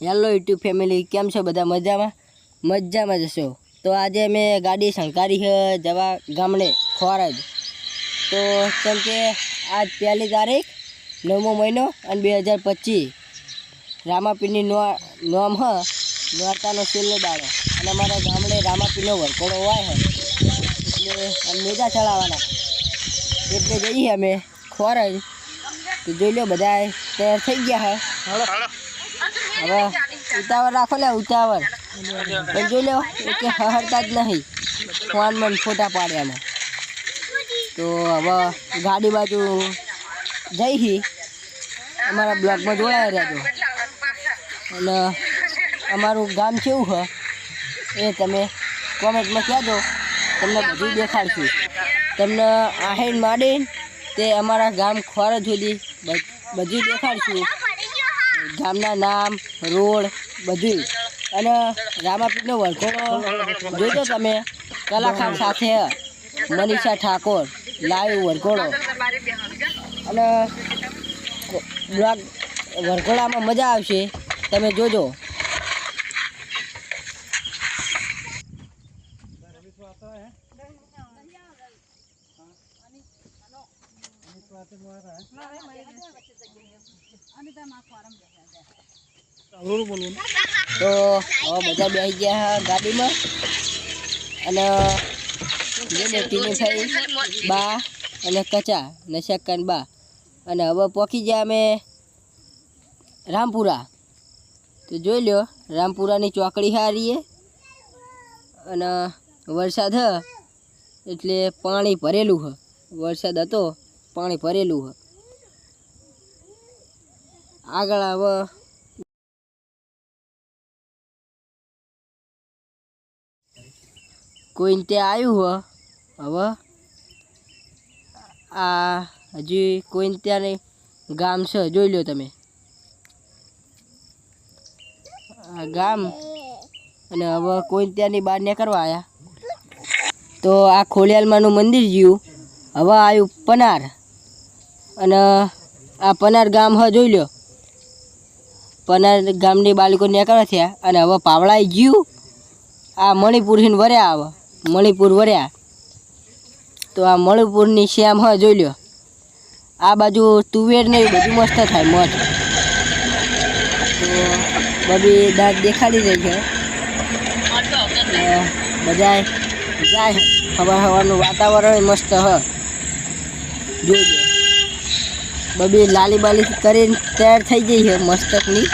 Hello YouTube family, કેમ છો બધા મજામાં? મજામાં જશો તો આજે અમે ગાડી શંકારી છે જવા ગામડે, ખોરજ. તો કેમ કે આજ પહેલી તારીખ, નવમો મહિનો અને બે હજાર પચીસ. રામાપીરની નોમ હ, નોરતાનો છેલ્લો દાડો. અને અમારા ગામડે રામાપીનો વરકોડો હોય છે. એટલે મેજા ચડાવવાના. એટલે જઈએ અમે, ખોરજ. તો જોઈ લો બધા તૈયાર થઈ ગયા હે હવે ઉતાવળ રાખો લે, ઉતાવળ. પણ જોઈ લો કે હરતા જ નહીં. ફોન મન ફોટા પાડ્યામાં તો હવે ગાડી બાજુ જઈ હી. અમારા બ્લોગમાં જોડાયા રહેજો અને અમારું ગામ કેવું હ? એ તમે કોમેન્ટમાં કહેજો. તમને બધું દેખાડશું. તમને આહીન માંડીને તે અમારા ગામ ખોર સુધી બધું દેખાડશું. ગામના નામ, રોડ બધું અને રામાપીરનો વરઘોડો જોજો તમે કલાકાર સાથે મનીષા ઠાકોર લાઈવ વરઘોડો. અને વરઘોડામાં મજા આવશે. તમે જોજો. તો હવે બધા બેસી ગયા ગાડીમાં. અને બા અને કચા ને સેકન્ડ બા. અને હવે પહોંચી ગયા અમે રામપુરા. તો જોઈ લ્યો, રામપુરાની ચોકડી હારીએ. અને વરસાદ હ, એટલે પાણી ભરેલું હ. વરસાદ હતો, પાણી ભરેલું હ. આગળ હવે કોઈને ત્યાં આવ્યું હો હવે આ હજી કોઈને ત્યાં નહીં, ગામ છે, જોઈ લો તમે. આ ગામ અને હવે કોઈ ત્યાંની બહાર નીકળવા આવ્યા તો આ ખોલિયાલમાંનું મંદિર જ્યું હવે આવ્યું પનાર. અને આ પનાર ગામ હ, જોઈ લો પનાર ગામની બાળકો નીકળ્યા થયા અને હવે પાવડાઈ જ્યું આ મણિપુરથી વર્યા આવે. મણિપુર વર્યા. તો આ મણિપુરની શ્યામ હ જોઈ લ્યો. આ બાજુ તુવેર ને બધું મસ્ત થાય મઠ તો બધી દાંત દેખાડી રહી છે. બધા જાય હવા સવારનું વાતાવરણ મસ્ત હ. લો બબી લાલી બાલી કરીને તૈયાર થઈ ગઈ છે મસ્તકની.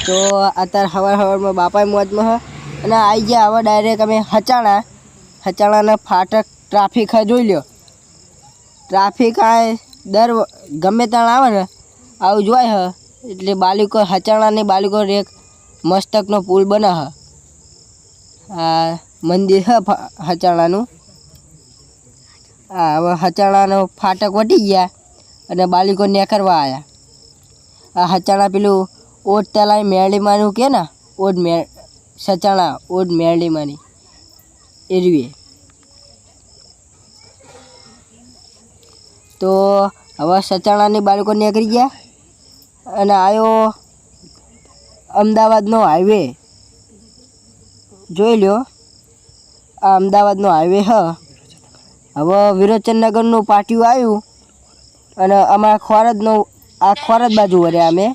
તો અત્યારે હવાર હવારમાં બાપા મોજમાં હ. અને આવી ગયા હવે ડાયરેક્ટ અમે હચાણા. હચાણાના ફાટક ટ્રાફિક જોઈ લ્યો. ટ્રાફિક આ દર ગમે ત્યાં આવે ને, આવું જોવાય હ. એટલે બાલિકો હચાણાની બાલિકો એક મસ્તકનો પુલ બને હ. આ મંદિર હ હચાણાનું. હા હવે હચાણાનો ફાટક વટી ગયા અને બાલિકો નેકરવા આવ્યા આ હચાણા પેલું ઓટ તલાઈ મેરડીમાંનું કે ને ઓટ મે સચાણા ઓટ મેરડીમાંની, એરવીએ. તો હવે સચાણાની બાળકો નીકળી ગયા અને આવ્યો અમદાવાદનો હાઈવે. જોઈ લ્યો. આ અમદાવાદનો હાઈવે હ. હવે વિરોચનનગરનું પાટિયું આવ્યું અને અમારા ખોરજનું આ ખોરદ બાજુ વર્યા અમે.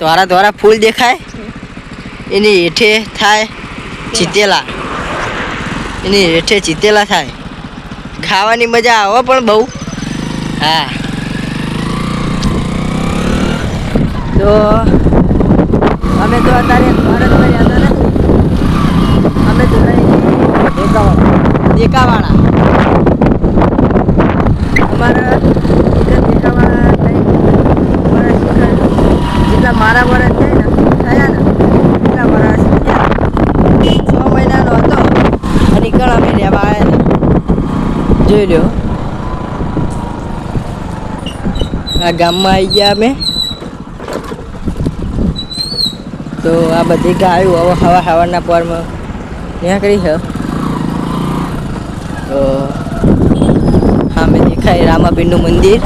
ધોરા દ્વારા ફૂલ દેખાય? એની હેઠે થાય ચીતેલા. એની હેઠે ચીતેલા થાય. ખાવાની મજા આવે પણ બહુ. હા. તો અમે તો અત્યારે ટીકાવાળા અમારા ટીકાવાળા થઈ જેટલા મારા વર્ષ થાય ને થયા ને, એટલા છ મહિનાનો હતો અને ઘણા અમે રહેવા જોઈ લો આ ગામમાં આવી ગયા અમે. તો આ બધી ગાયો હવે હવા હવાના પરમાં. ત્યાં કરી છે રામાપીરનું મંદિર.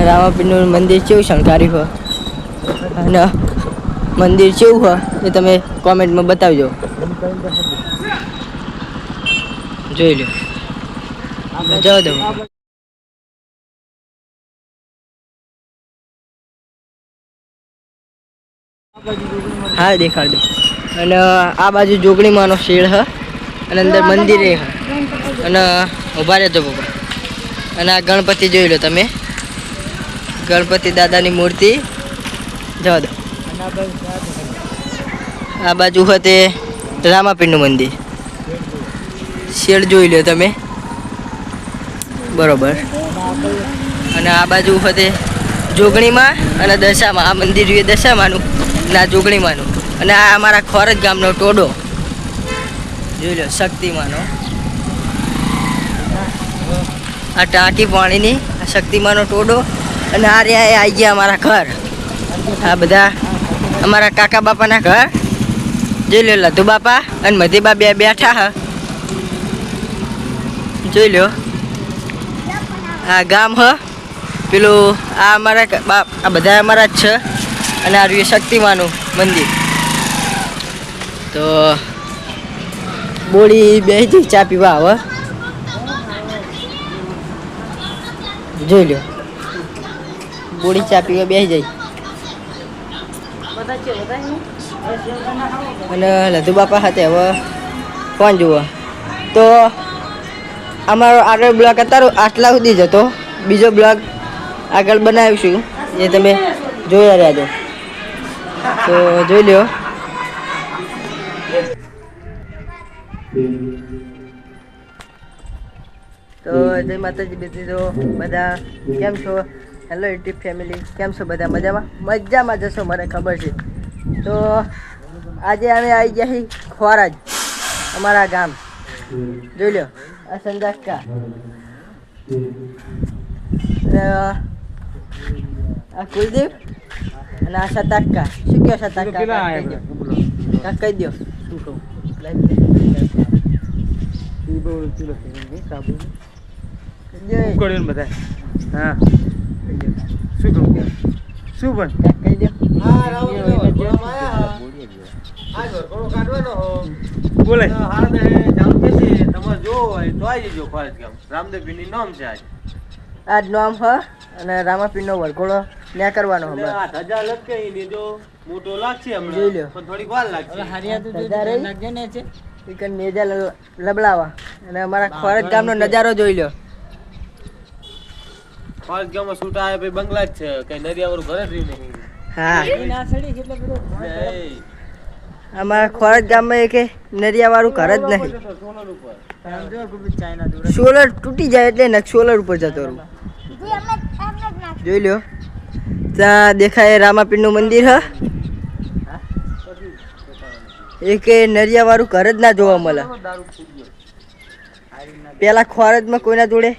રામાપીરનું મંદિર કેવું શણગાર્યું હોય. અને મંદિર કેવું હોય એ તમે કોમેન્ટમાં બતાવજો. જોઈ લો. જવા દઉં હા, દેખાડ દો. અને આ બાજુ જોગણીમાંનો શેડ હ. અને અંદર મંદિરે હ. અને ઊભા રહેજો બાબા અને આ ગણપતિ જોઈ લો તમે. ગણપતિ દાદાની મૂર્તિ. જવા દો. આ બાજુ હતે રામાપીરનું મંદિર. શેડ જોઈ લો તમે. બરોબર. અને આ બાજુ હતે જોગણીમાં અને દશામાં. આ મંદિર જોઈએ દશામાંનું અને આ જોગણીમાંનું. અને આ અમારા ખોરજ ગામનો ટોડો. જોઈ લો, શક્તિમાનો. આ ટાંકી પાણીની આ શક્તિમાનો ટોડો અને આ રહ્યા એ આવી ગયા અમારા ઘર. આ બધા અમારા કાકા બાપાના ઘર. જોઈ લો લધુ બાપા અને મધીબા બે બેઠા હ. જોઈ લો આ ગામ હ. પેલું આ અમારા બાપ, આ બધા અમારા જ છે. અને આ રહ્યું શક્તિમાનું મંદિર. તો બોળી બે ચા પીવા આવે. જોઈ લો બોડી ચા પીવા બેસી જાય. અને લધુ બાપા સાથે હવે ફોન જુઓ. તો અમારો આગળ બ્લોગ અત્યારે આટલા સુધી જ હતો. બીજો બ્લોગ આગળ બનાવીશું એ તમે જોયા છો તો જોઈ લ્યો. તો જય માતાજી બેસી તો બધા કેમ છો? હેલો યુટ્યુબ ફેમિલી કેમ છો બધા? મજામાં? મજામાં જશો મને ખબર છે. તો આજે અમે આવી ગયા છીએ ખોરાજ અમારા ગામ. જોઈ લો આ અને આ કુલદીપ અને આ સતાક્કા. શું કહો સતાક્કા? કહી દો. દો. શું કહું. ઉકળ્યું બધા હા. શું કહું? શું પણ? કહી દે. બોલે આજ. નામ હ અને રામાપીરનો વરઘોડો ન્યા કરવાનો હમણાં. મોટો લાગશે જોઈ લ્યો. પણ થોડીક વાર લાગશે. ધજા રહી. ઈ કન નેજા લ- લબડાવા અને અમારા ખોરજ ગામનો નજારો જોઈ લો પાંચ ગામમાં છૂટા આવે પછી બંગલા જ છે. કઈ નરિયાવાળું ઘર જ રહ્યું નહીં. હા. અમારા ખોરજ ગામમાં એક નરિયાવાળું ઘર જ નહીં. સોલર તૂટી જાય એટલે ને સોલર ઉપર જતો રહું. જોઈ લ્યો. ત્યાં દેખાય રામાપીરનું મંદિર હ? એક નરિયાવાળું ઘર જ ના જોવા મળે. પેલા ખોરજમાં કોઈના જોડે?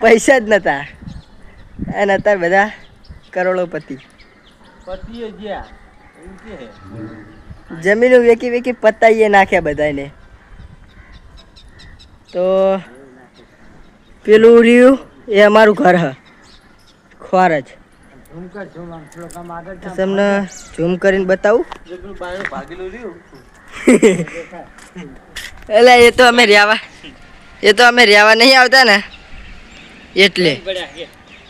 પૈસા જ નતા. અને અત્યારે બધા કરોડોપતિ. જમીનો વેકી વેકી પતાઈએ નાખ્યા બધાને તો પેલું રહ્યું એ અમારું ઘર હ. ખોર જ. તમને ઝૂમ કરીને બતાવું. રહ્યું. એટલે એ તો અમે રહ્યા એ તો અમે રહેવા નહીં આવતા ને. એટલે.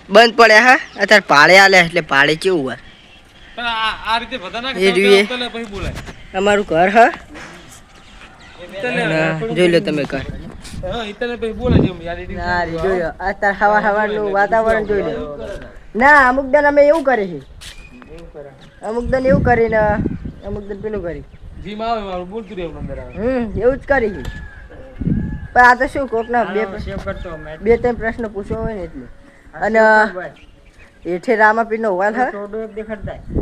બંધ પડ્યા હા? અત્યારે પાળે આલે એટલે પાળે કેવું હોય? અમારું ઘર હા? જોઈ લો તમે ઘર. વાતાવરણ જોઈ લો. ના અમુક દન અમે એવું કરે. છે અમુક દન એવું કરીને અમુક દન પેલું કરી જીમ આવે મારું બોલતું રહેવું હમ એવું જ કરી છે પણ આ તો શું કોકના બે બે ત્રણ પ્રશ્ન પૂછવો હોય ને એટલે. અને હેઠે રામાપીરનો હોલ હ?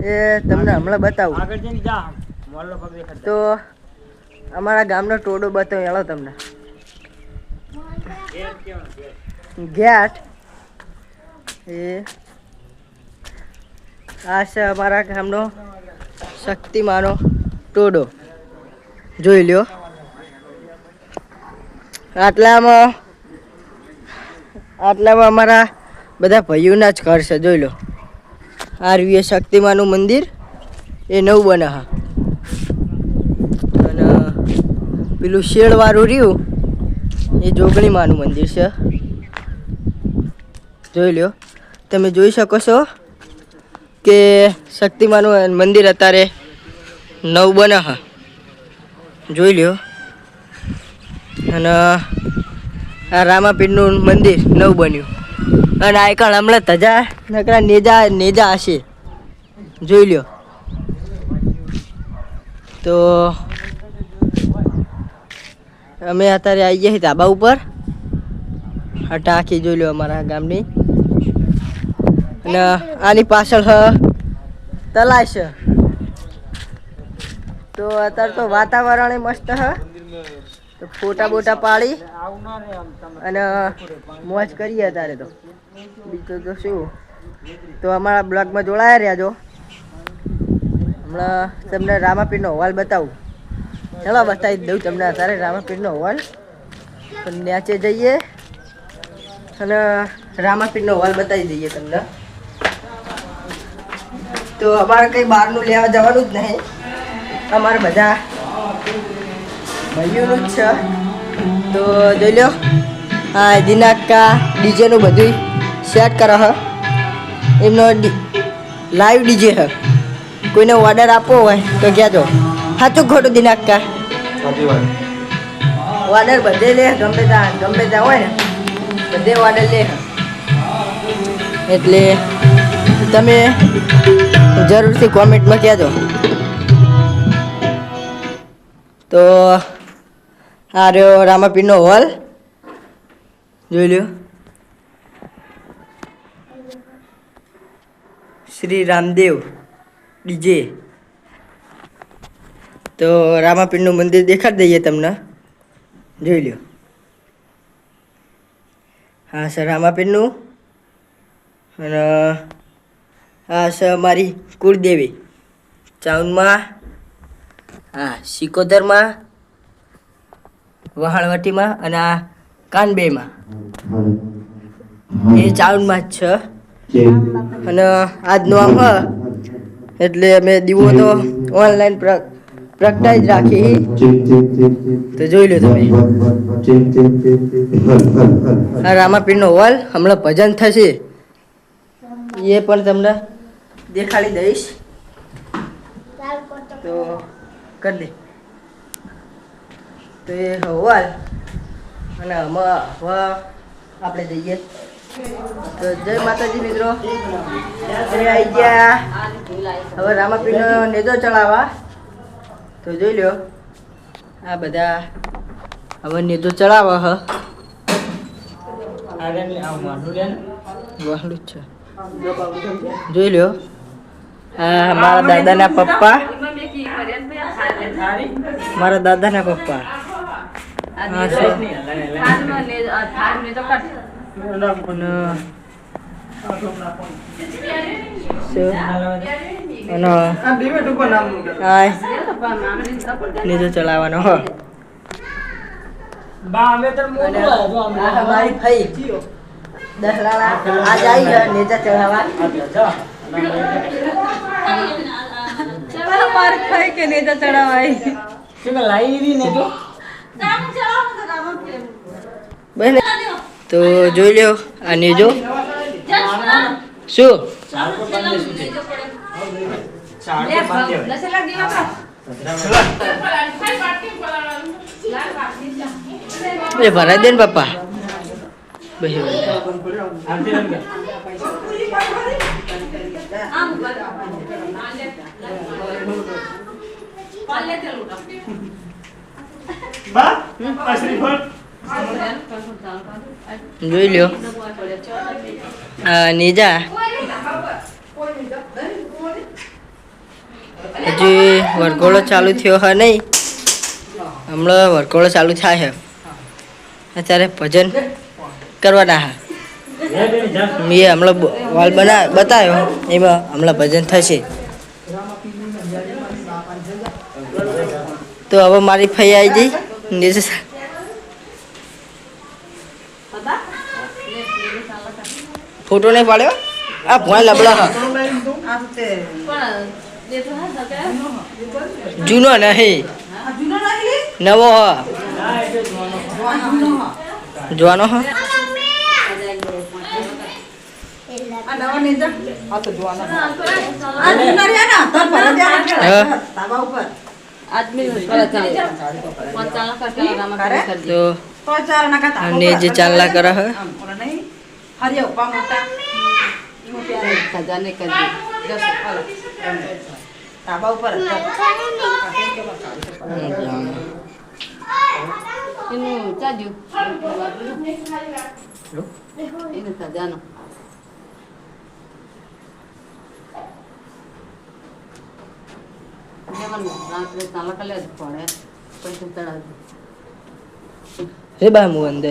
એ તમને હમણાં બતાવું. તો અમારા ગામનો ટોડો બતાવી હેલો તમને. ગેટ. એ. આ છે અમારા ગામનો શક્તિમાનો ટોડો. જોઈ લ્યો. આટલામાં આટલામાં અમારા બધા ભાઈઓના જ ઘર છે, જોઈ લો. આરવીએ શક્તિમાનું મંદિર, એ નવું બને હા અને, પેલું શેડવાળું રહ્યું, એ જોગણીમાનું મંદિર છે. જોઈ લ્યો. તમે જોઈ શકો છો કે શક્તિમાનું મંદિર અત્યારે નવું બને હા જોઈ લ્યો. અને આ રામાપીરનું મંદિર નવું બન્યું. અને આઈકણ હમણાં ધજા નકરા નેજા નેજા હશે. જોઈ લ્યો. તો અમે અત્યારે આવી ગયા ધાબા ઉપર. આ ટાંકી જોઈ લો અમારા ગામની. અને આની પાછળ તલાય છે. તો અત્યારે તો વાતાવરણ મસ્ત હ. ફોટા બોટા પાડી અને મોજ કરીએ અત્યારે તો. બીજું તો શું? તો અમારા બ્લોગમાં જોડાયા રહેજો. હમણાં તમને રામાપીરનો હોલ બતાવું. ચાલો બતાવી દઉં તમને અત્યારે રામાપીરનો હોલ પણ નીચે જઈએ અને રામાપીરનો હોલ બતાવી દઈએ તમને. તો અમારે કંઈ બહારનું લેવા જવાનું જ નહીં. અમારે બધા જ છે તો જોઈ લો હા દિનાકા ડીજેનું બધું સેટ કરો હ. એમનો લાઈવ ડીજે હ. કોઈને ઓર્ડર આપવો હોય તો કહેજો. સાચું ખોટું દિનાકા? ઓર્ડર બધે લે ગમે ત્યાં ગમે ત્યાં હોય ને બધે ઓર્ડર લે એટલે તમે જરૂરથી કોમેન્ટમાં કહેજો. તો આ રહ્યો રામાપીરનો હોલ જોઈ લ્યો. શ્રી રામદેવ ડીજે. તો રામાપીરનું મંદિર દેખાડી દઈએ તમને. જોઈ લ્યો. હા, સર, રામાપીરનું. અને, હા, સર, મારી કુળદેવી. ચાઉનમાં. હા સિકોતરમાં વહાણવટીમાં અને આ કાનબેમાં. એ ચાઉનમાં જ છે. અને આજનું આમ હ એટલે અમે દીવો તો ઓનલાઈન પ્રગટાઈ જ રાખી. તો જોઈ લો તમે. રામાપીરનો હોલ હમણાં ભજન થશે. એ પણ તમને દેખાડી દઈશ. તો કરી દે. તો એ હવાલ. અને આમાં હવે આપણે જઈએ તો જય માતાજી મિત્રો. અમે આવી ગયા. હવે રામાપીનો નેદો ચડાવવા. તો જોઈ લ્યો. આ બધા હવે નેદો ચડાવવા હ. વાહલું જ છે. જોઈ લ્યો. હા મારા દાદાના પપ્પા. મારા દાદાના પપ્પા હા છે અને શું? અને હાય નીચે ચલાવવાનો હો. અને કે અમારી ફઈ દસલાલા આજ આવી ગયા નીચે ચડાવવા બને તો જોઈ લ્યો આ નેજો શું એ ભરાઈ દે ને પપ્પા જોઈ લ્યો નીજા હજી વરઘોડો ચાલુ થયો હા નહીં હમણાં વરઘોડો ચાલુ થાય છે અત્યારે ભજન કરવાના હા મેં હમણાં વાલ બના બતાવ્યો એમાં હમણાં ભજન થશે તો હવે મારી ફઈ આવી જઈ નીચે ફોટો નહીં પાડ્યો આ ભોય લબડા જૂનો નહીં નવો હ જોવાનો હ હા. જે ચાલલા કરે હે એનું ચાજુ એનું સજાનો રાત્રે તાલા કલે જ પડે પછી તળાવ રે બા હું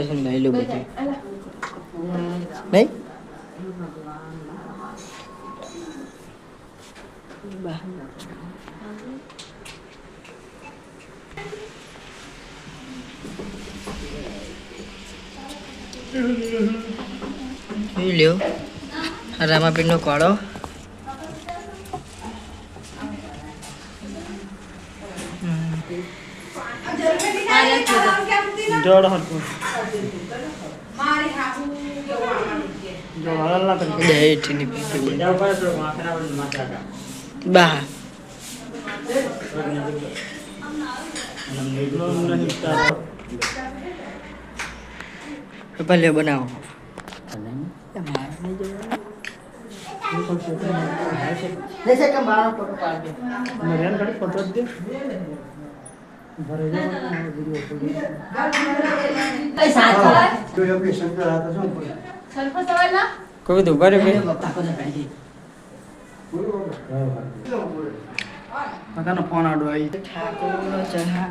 બધું નહીં બા. ભલે બનાવો આ રામાપીરનો કોળો જોડ હરકું જો હલાલ ના કરી દહેઠની પીપળી. જાવ કરે તો માથા ના માથા કા બા નીકળો નહીં તારો ભલે બનાવો મર્યાન કરી ફોટો જ દે ભરે જાવ વિડિયો ફોટો કોઈ તો ઊભા રહ્યો ફોન આડો આવી ઠાકોર ચઢા